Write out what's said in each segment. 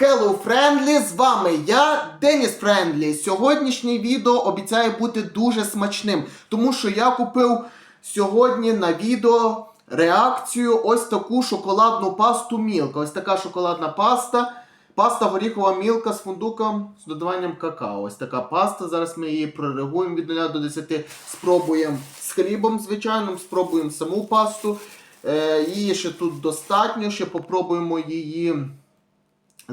Hello Friendly, з вами я, Деніс Френдлі. Сьогоднішнє відео обіцяє бути дуже смачним, тому що я купив сьогодні на відео реакцію ось таку шоколадну пасту Мілка. Ось така шоколадна паста. Паста горіхова мілка з фундуком з додаванням какао. Ось така паста. Зараз ми її прорегуємо від 0 до 10. Спробуємо з хлібом звичайним, спробуємо саму пасту. Е, її ще тут достатньо, ще попробуємо її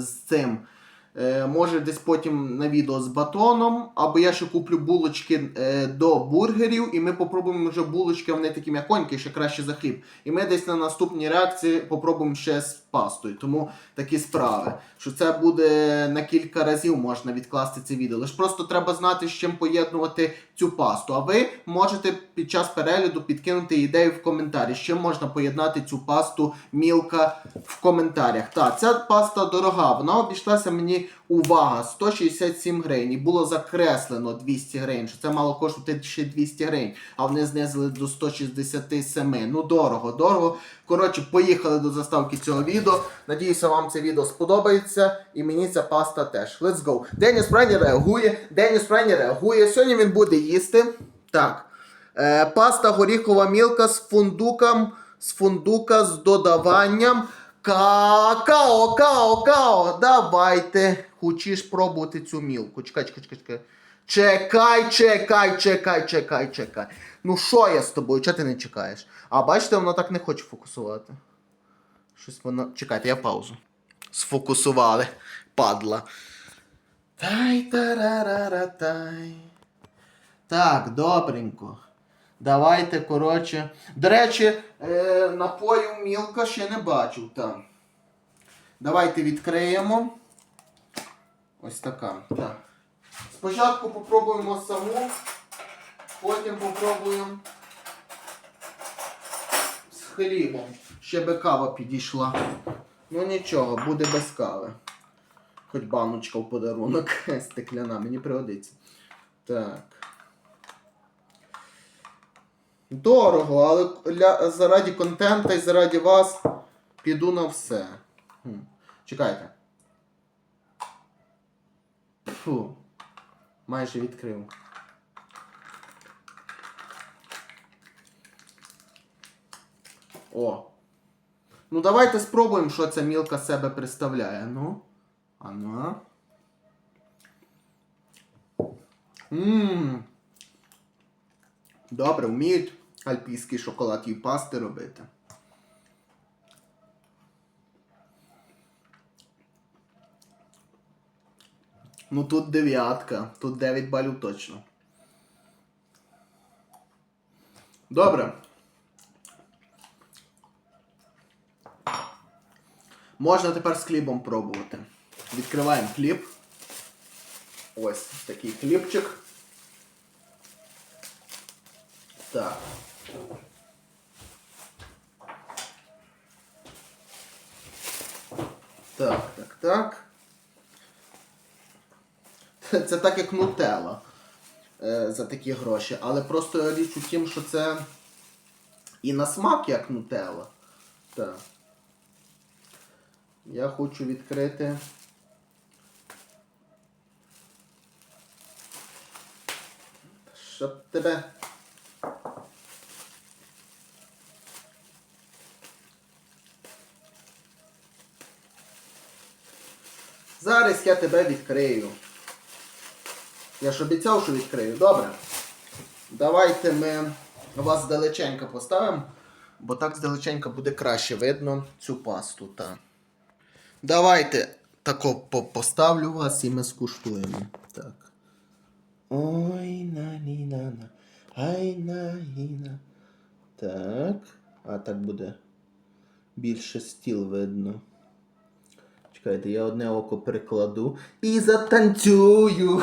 з цим. Е, може десь потім на відео з батоном, або я ще куплю булочки е, до бургерів, і ми попробуємо вже булочки, вони такі м'яконькі, ще краще за хліб. І ми десь на наступній реакції попробуємо ще з пастою. Тому такі справи. Що це буде на кілька разів можна відкласти це відео. Лише просто треба знати, з чим поєднувати цю пасту. А ви можете під час перегляду підкинути ідею в коментарі, з чим можна поєднати цю пасту мілка в коментарях. Так, ця паста дорога, вона обійшлася мені. Увага, 167 гривень. І було закреслено 200 гривень, що це мало коштувати ще 200 гривень, а вони знизили до 167. Ну дорого, дорого. Коротше, поїхали до заставки цього відео. Надіюся, вам це відео сподобається. І мені ця паста теж. Let's go. Деніс Прені реагує. Деніс Прені реагує. Сьогодні він буде їсти. Так. Е, паста горіхова мілка з фундуком, з фундука з додаванням. Какао, као, као. Давайте. Хочеш пробувати цю мілку. Чекай, чекай, чекай, чекай. Чекай, чекай, чекай, чекай, чекай. Ну що я з тобою? Чого ти не чекаєш? А бачите, воно так не хоче фокусувати. Щось воно. Чекайте, я паузу. Сфокусували. Падла. Тай тарарара тай. Так, добренько. Давайте, коротше. До речі, е, напою мілка ще не бачив там. Давайте відкриємо. Ось така. Так. Спочатку попробуємо саму, потім попробуємо з хлібом. Ще би кава підійшла. Ну нічого, буде без кави. Хоч баночка в подарунок стекляна, мені пригодиться. Так. Дорого, але для, заради контента і заради вас піду на все. Хм. Чекайте. Фу. Майже відкрив. О. Ну давайте спробуємо, що ця мілка себе представляє. Ну. А ну. Ммм. Добре, вміють альпійський шоколад і пасти робити. Ну тут дев'ятка, тут 9 балів точно. Добре. Можна тепер з хлібом пробувати. Відкриваємо хліб. Ось такий хлібчик. Так. Так, так, так. Це так як нутелла е, за такі гроші. Але просто річ у тім, що це і на смак як нутелла. Так. Я хочу відкрити. Щоб тебе. Зараз я тебе відкрию. Я ж обіцяв, що відкрию. Добре. Давайте ми вас здалеченька поставимо, бо так здалеченька буде краще видно цю пасту. Та. Давайте тако поставлю вас і ми скуштуємо. Так. Ой, на ні на. Ай на на. Так. А так буде більше стіл видно. Чекайте, я одне око прикладу і затанцюю.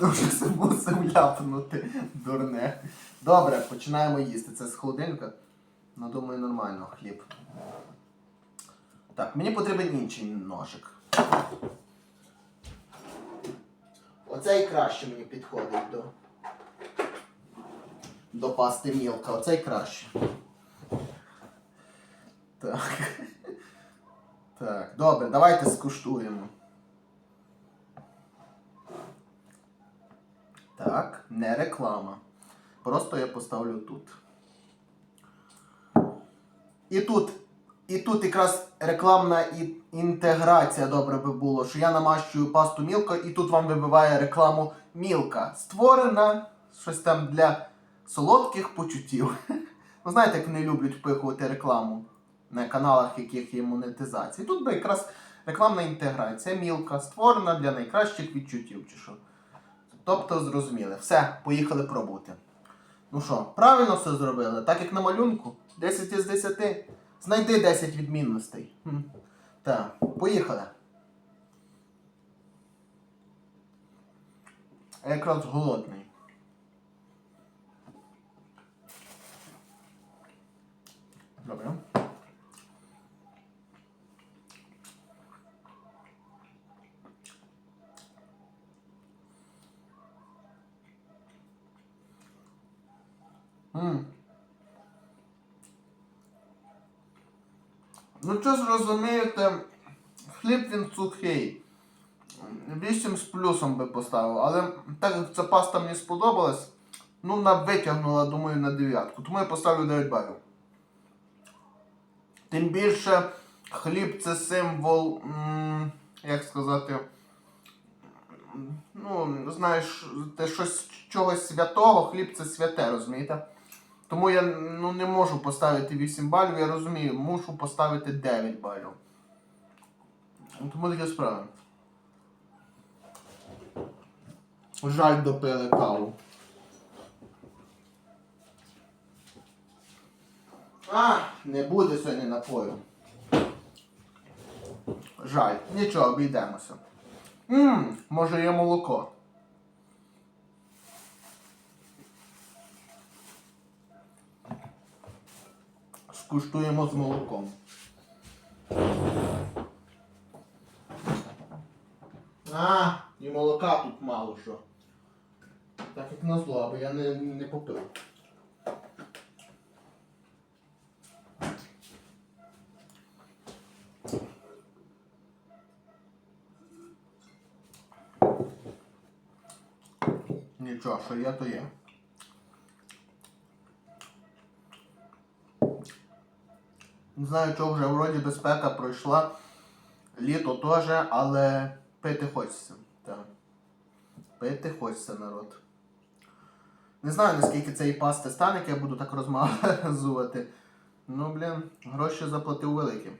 Дуже мусив ляпнути, дурне. Добре, починаємо їсти. Це з холодильника. Ну, думаю, нормально хліб. Так, мені потрібен інший ножик. Оцей краще мені підходить до. До пасти мілка. Оцей краще. Так. Так, добре, давайте скуштуємо. Так, не реклама. Просто я поставлю тут. І тут, і тут якраз рекламна інтеграція добре би було, що я намащую пасту Мілка, і тут вам вибиває рекламу Мілка. Створена щось там для солодких почуттів. Ну, знаєте, як вони люблять впихувати рекламу на каналах, яких є монетизація. Тут би якраз рекламна інтеграція Мілка створена для найкращих відчуттів, чи що. Тобто, зрозуміли. Все, поїхали пробувати. Ну що, правильно все зробили? Так як на малюнку? 10 із 10. Знайди 10 відмінностей. Хм. Так, поїхали. Якраз голодний. Добре. М. Ну, що зрозумієте, хліб він сухий. 8 з плюсом би поставив, але так як ця паста мені сподобалась, ну вона витягнула, думаю, на дев'ятку. Тому я поставлю 9 балів. Тим більше хліб це символ, як сказати, ну, знаєш, те щось чогось святого, хліб це святе, розумієте? Тому я ну, не можу поставити 8 балів, я розумію, мушу поставити 9 балів. Ну, Тому таке справа. Жаль допили каву. А, не буде сьогодні напою. Жаль, нічого, обійдемося. Ммм, може є молоко. Скуштуємо з молоком. А, і молока тут мало що. Так як назло, аби я не, не попив. Нічого, що є, то є. Не знаю, чого вже вроді безпека пройшла. Літо теж, але пити хочеться. Так. Пити хочеться, народ. Не знаю, наскільки цієї пасти стане, як я буду так розмазувати. Ну, блін, гроші заплатив великі.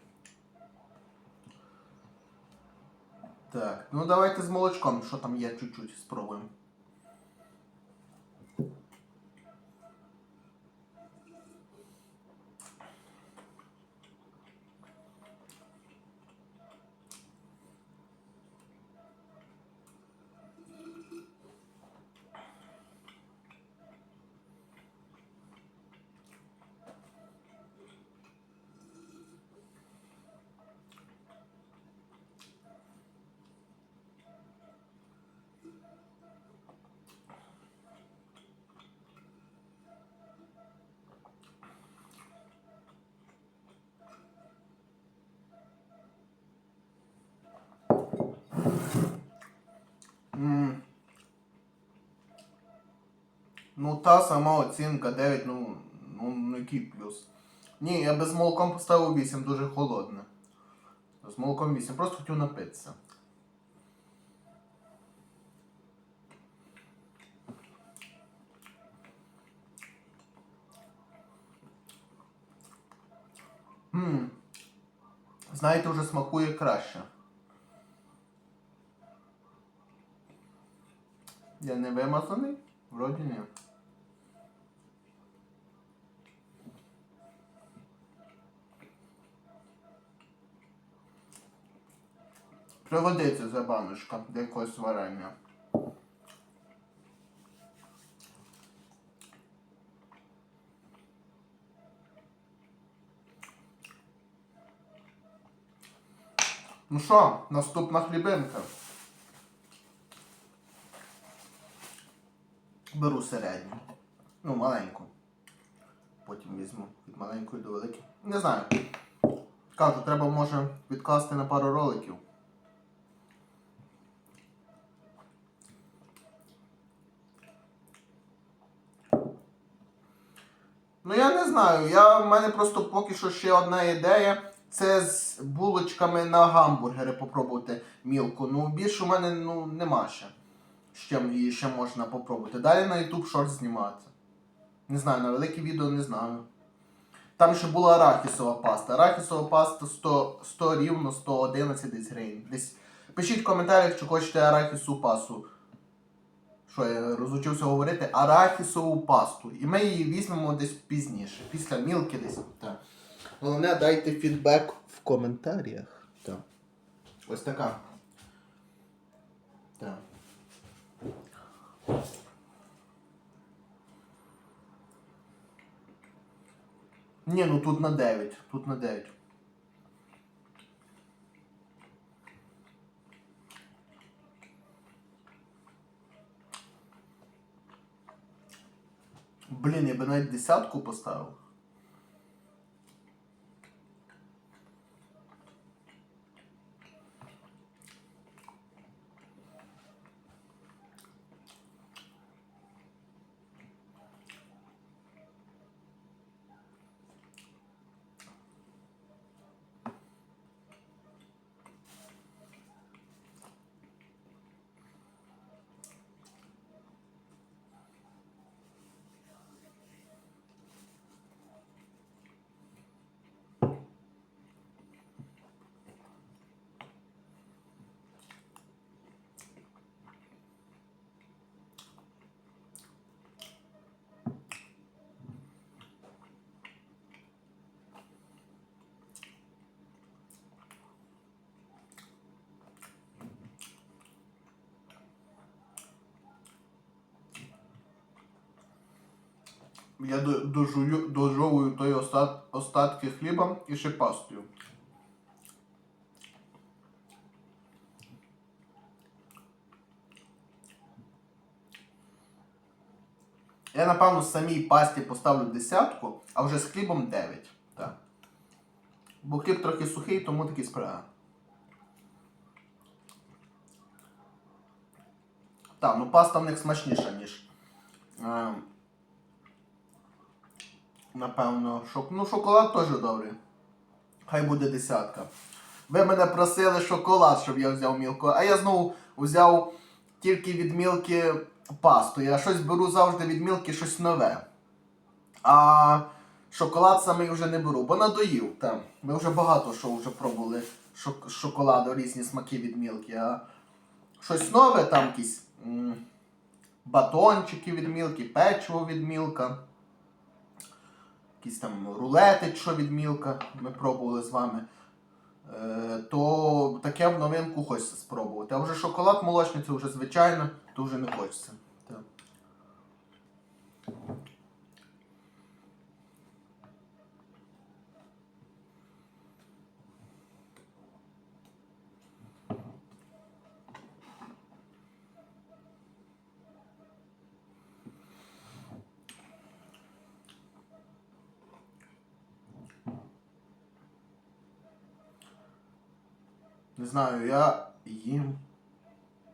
Так, ну давайте з молочком, що там є, чуть-чуть спробуємо. Ну, та сама оцінка 9, ну, ну, ну який плюс. Ні, я без молоком поставив 8, дуже холодне. З молоком 8, просто хотів напитися. Ммм. Знаєте, вже смакує краще. Я не вимазаний? Вроді ні. Пригодиться за баночка до якогось варення. Ну що, наступна хлібинка. Беру середню. Ну, маленьку. Потім візьму від маленької до великої. Не знаю. Кажу, треба може відкласти на пару роликів. Знаю. Я, в мене просто поки що ще одна ідея. Це з булочками на гамбургери попробувати мілку. Ну більше у мене ну, нема ще. З чим її ще можна попробувати. Далі на YouTube шорт знімати. Не знаю, на велике відео не знаю. Там ще була арахісова паста. Арахісова паста 100, 100 рівно 111 десь гривень. Десь пишіть в коментарях, чи хочете арахісову пасту. Що я розучився говорити? Арахісову пасту. І ми її візьмемо десь пізніше, після мілки десь. Так. Головне, дайте фідбек в коментарях. Так. Ось така. Так. Ні, ну тут на 9. Тут на 9. Блін, я би навіть десятку поставив. Я дожую, дожовую той остат, остатки хліба і ще пастою. Я, напевно, самій пасті поставлю десятку, а вже з хлібом 9. Так. Бо хліб трохи сухий, тому такі справи. Так, ну паста в них смачніша, ніж. Е, Напевно, шок... ну шоколад теж добрий. Хай буде десятка. Ви мене просили шоколад, щоб я взяв мілку, а я знову взяв тільки від мілки пасту. Я щось беру завжди від мілки щось нове. А шоколад самий вже не беру, бо надоїв. Там. Ми вже багато що вже пробували шок- шоколаду, різні смаки від мілки. А щось нове, там якісь м, батончики від мілки, печиво від мілка якісь там рулети, що від мілка ми пробували з вами. Е, то таке в новинку хочеться спробувати. А вже шоколад молочний це вже звичайно, вже не хочеться. Так. Не знаю, я їм,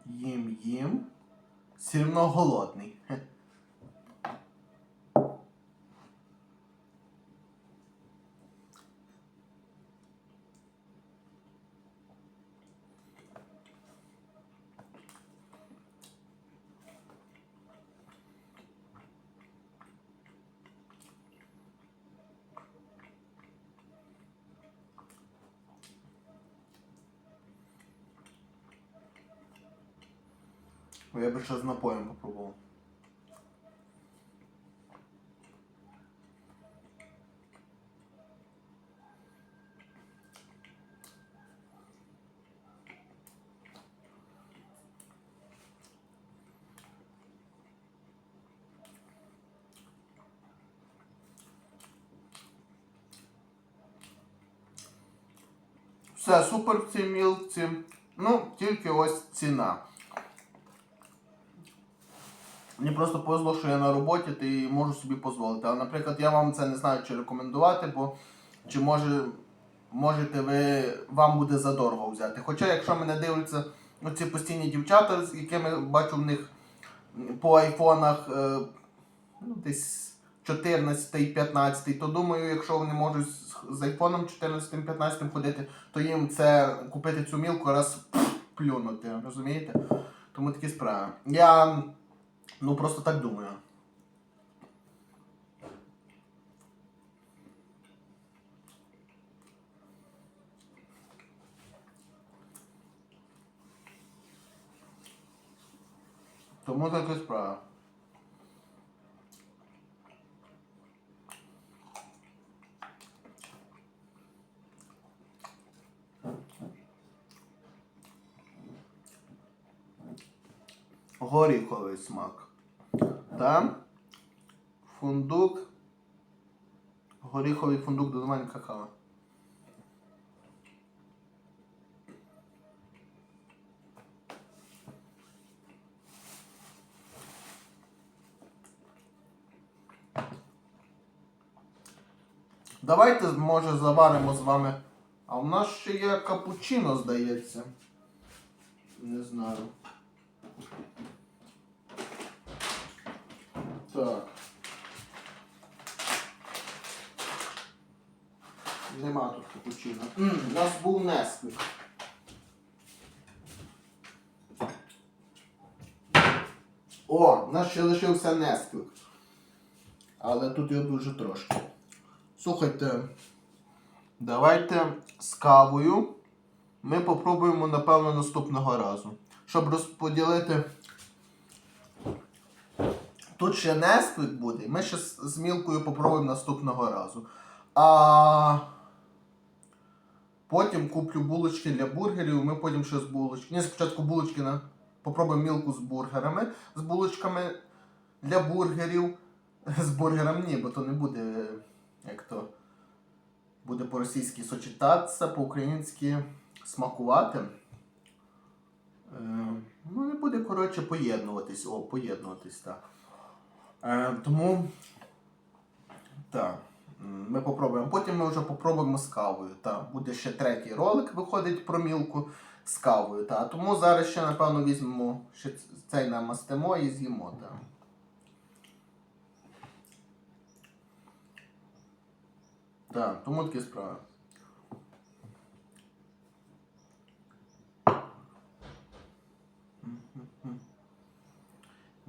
їм, їм, сильно голодний. Хе. Я би ще з напоєм попробував. Все, супер в цій мілці. Ну, тільки ось ціна. Мені просто повезло, що я на роботі і можу собі дозволити. Але, наприклад, я вам це не знаю, чи рекомендувати, бо чи може можете ви, вам буде задорого взяти. Хоча, якщо мене дивляться оці постійні дівчата, з якими бачу в них по айфонах е, ну, десь 14 15 то думаю, якщо вони можуть з, айфоном 14 15 ходити, то їм це купити цю мілку раз плюнути, розумієте? Тому такі справи. Я ну просто так думаю. Тому така справа. Горіховий смак. Та фундук. Горіховий фундук додавання какао. Давайте, може, заваримо з вами. А у нас ще є капучино, здається. Не знаю. Так. Нема тут капучино. У нас був Несквик. О, у нас ще лишився Несквик. Але тут його дуже трошки. Слухайте, давайте з кавою ми попробуємо, напевно, наступного разу. Щоб розподілити. Тут ще Несквик буде, ми ще з мілкою попробуємо наступного разу. А потім куплю булочки для бургерів, ми потім ще з булочки. Ні, спочатку булочки на. Попробуємо мілку з бургерами, з булочками для бургерів. З бургером ні, бо то не буде, як то буде по-російськи сочетатися, по-українськи смакувати. Е, ну, не буде, коротше, поєднуватись. О, поєднуватись, так. Е, тому. Так. Ми попробуємо. Потім ми вже попробуємо з кавою. Та. Буде ще третій ролик, виходить про мілку з кавою. Та. Тому зараз ще, напевно, візьмемо ще цей намастимо і з'їмо. Та. Так, тому такі справи.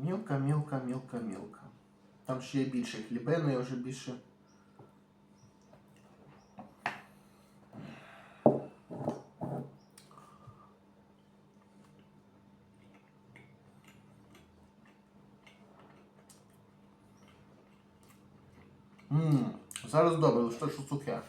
Мілка, мілка, мілка, мілка. Там ще є більше хлібини, я вже більше. Ммм, зараз добре, лише те, що сухе.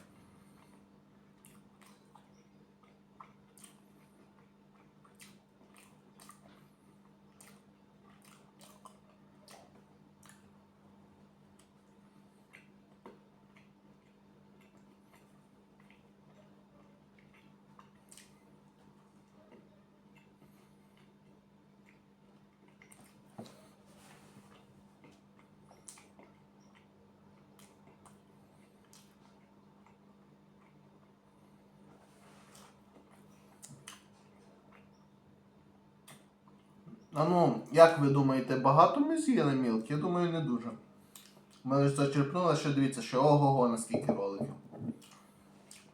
А ну, як ви думаєте, багато ми з'їли мілки? Я думаю, не дуже. Ми лише зачерпнули, ще дивіться, що ого-го, наскільки роликів.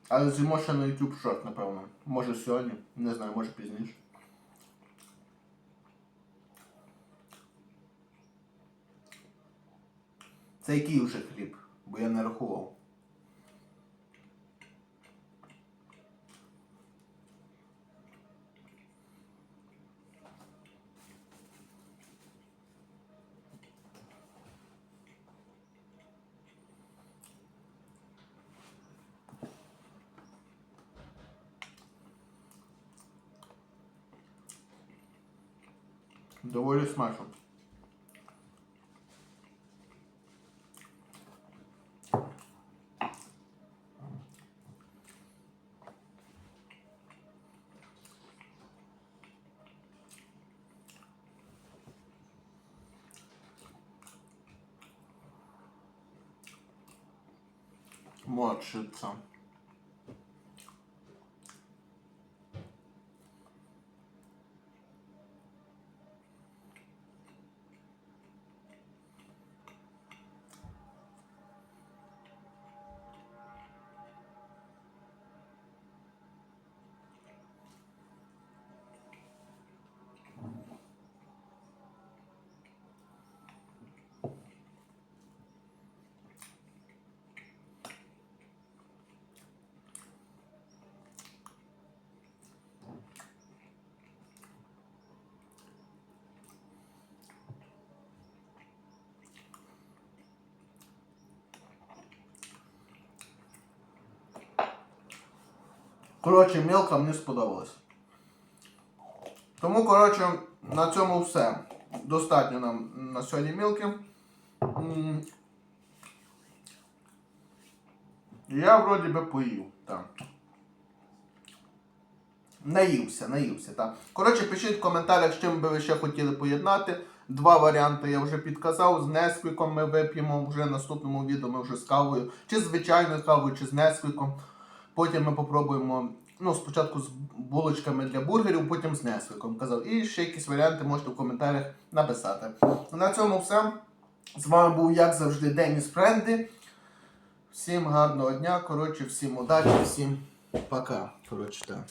Але з'їмо ще на YouTube шорт, напевно. Може сьогодні, не знаю, може пізніше. Це який вже хліб, бо я не рахував. Доволі смачно. Морщиться. Коротше, мілка мені сподобалась. Тому, коротше, на цьому все. Достатньо нам на сьогодні мілки. Я вроді би поїв. Так. Наївся, наївся, так. Коротше, пишіть в коментарях, з чим би ви ще хотіли поєднати. Два варіанти я вже підказав. З Несквіком ми вип'ємо вже в наступному відео, ми вже з кавою. Чи звичайною кавою, чи з Несквіком. Потім ми попробуємо. Ну, спочатку з булочками для бургерів, потім з Несквіком казав. І ще якісь варіанти можете в коментарях написати. На цьому все. З вами був, як завжди, Деніс Френди. Всім гарного дня, коротше, всім удачі, всім пока. Коротше, так.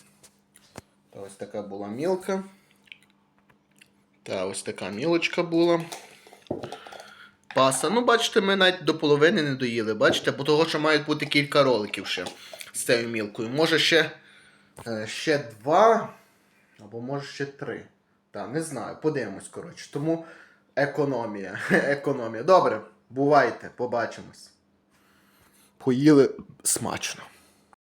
Та ось така була мілка. Та ось така мілочка була. Паса. Ну, бачите, ми навіть до половини не доїли, бачите, бо того, що мають бути кілька роликів ще з цією мілкою. Може ще, е, ще два, або може ще три. Так, не знаю, подивимось, коротше. Тому економія. економія. Добре, бувайте, побачимось. Поїли смачно.